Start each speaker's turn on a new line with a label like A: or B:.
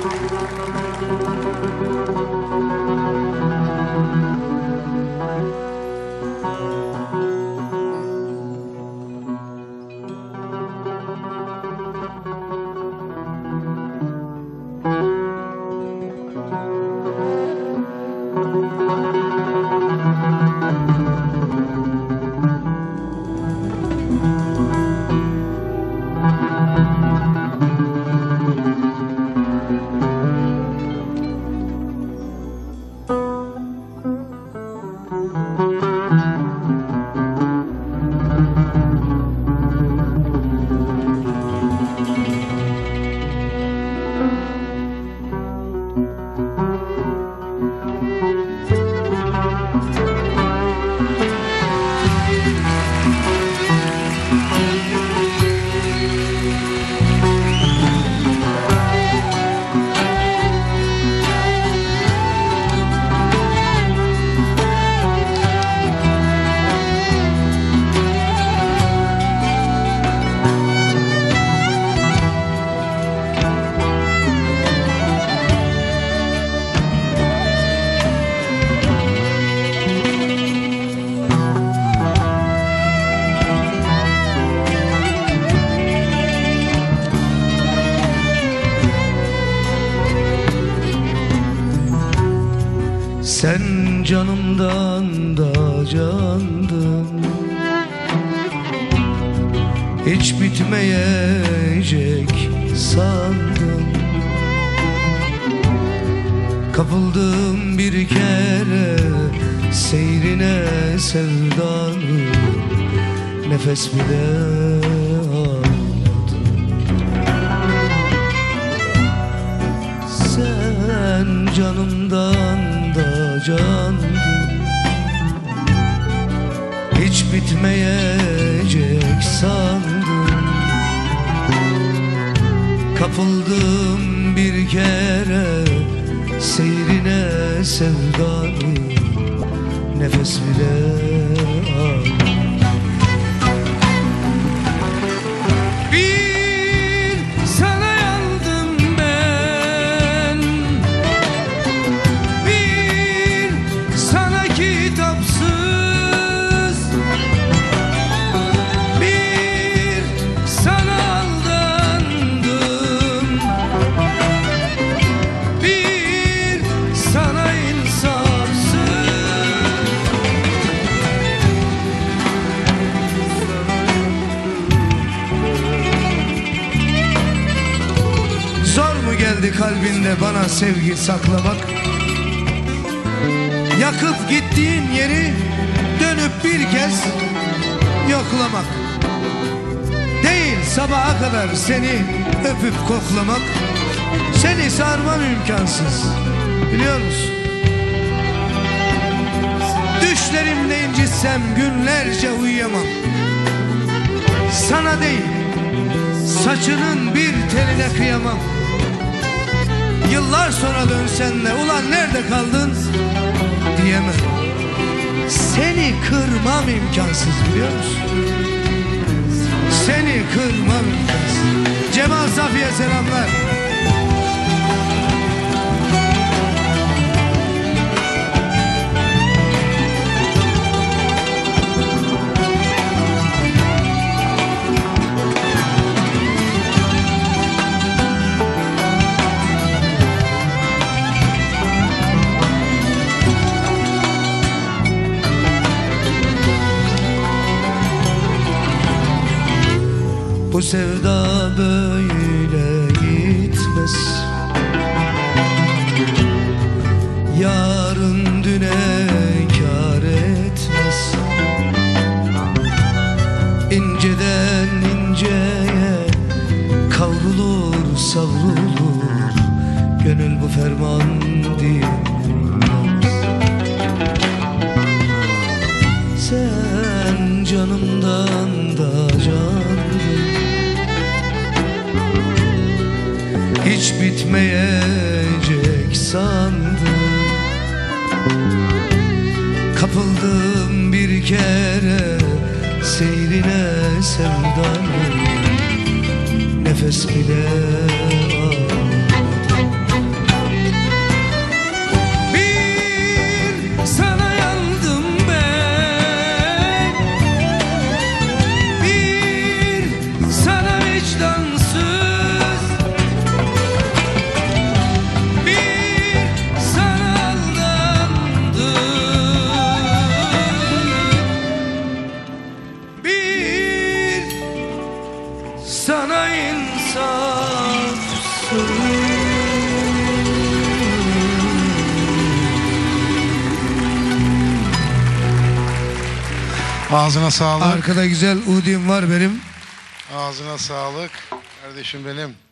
A: Thank you. Sen canımdan da candın. Hiç bitmeyecek sandım Kapıldım bir kere seyrine sevdanı Nefes bile da candın Hiç bitmeyecek sandım. Kapıldım bir kere seyrine sevdanı. Nefes bile almadım Geldi kalbinde bana sevgi saklamak. Yakıp gittiğin yeri dönüp bir kez yoklamak. Değil sabaha kadar seni öpüp koklamak. Seni sarmam imkansız biliyor musun? Düşlerimde incitsem günlerce uyuyamam. Sana değil Saçının bir teline kıyamam Yıllar sonra dönsen de ulan nerede kaldın? diyemem. Seni kırmam imkansız biliyor musun? Seni kırmam imkansız. Cemal Safiye selamlar Bu sevda böyle gitmez. Yarın düne kar etmez. İnceden inceye kavrulur savrulur. Gönül bu ferman dinlemez Sen canımdan bitmeyecek sandım. Kapıldım bir kere seyrine sevdanım Nefes bile bir sana yandım ben.
B: Bir sana vicdan sana insafsın Ağzına sağlık.
A: Arkada güzel udim var benim.
B: Ağzına sağlık. Kardeşim benim.